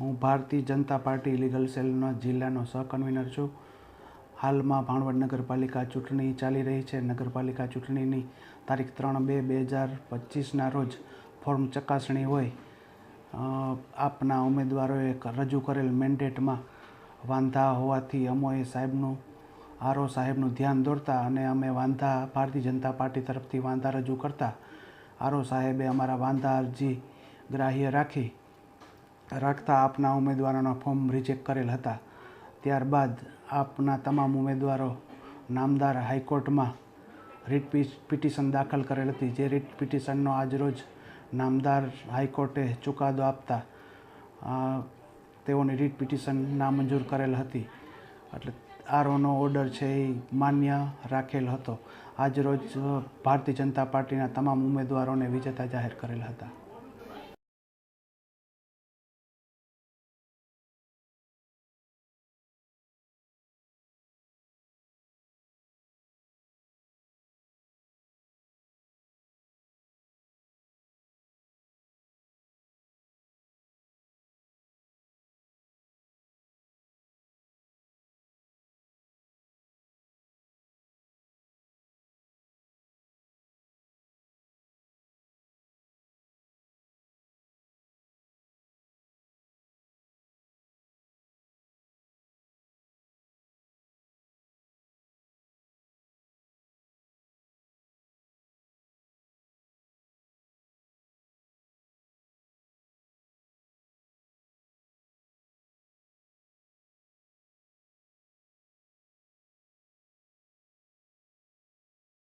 હું Bharatiya Janata party legal સેલના જિલ્લાનો સહકન્વીનર છું. હાલમાં ભાણવડ નગરપાલિકા ચૂંટણી ચાલી રહી છે. નગરપાલિકા ચૂંટણીની તારીખ ત્રણ બે બે હજાર પચીસના રોજ ફોર્મ ચકાસણી હોય. આપના ઉમેદવારોએ રજૂ કરેલ મેન્ડેટમાં વાંધા હોવાથી અમોએ સાહેબનું, આરઓ સાહેબનું ધ્યાન દોરતા અને અમે વાંધા ભારતીય જનતા પાર્ટી તરફથી વાંધા રજૂ કરતા. આરઓ સાહેબે અમારા વાંધા અરજી ગ્રાહ્ય રાખી રાખતા આપના ઉમેદવારોના ફોર્મ રિજેક્ટ કરેલ હતા. ત્યારબાદ આપના તમામ ઉમેદવારો નામદાર હાઈકોર્ટમાં રીટ પિટિશન દાખલ કરેલ હતી, જે રીટ પિટિશનનો આજરોજ નામદાર હાઈકોર્ટે ચુકાદો આપતા તેઓની રીટ પિટિશન નામંજૂર કરેલ હતી. એટલે આરઓનો ઓર્ડર છે એ માન્ય રાખેલ હતો. આજરોજ ભારતીય જનતા પાર્ટીના તમામ ઉમેદવારોને વિજેતા જાહેર કરેલ હતા.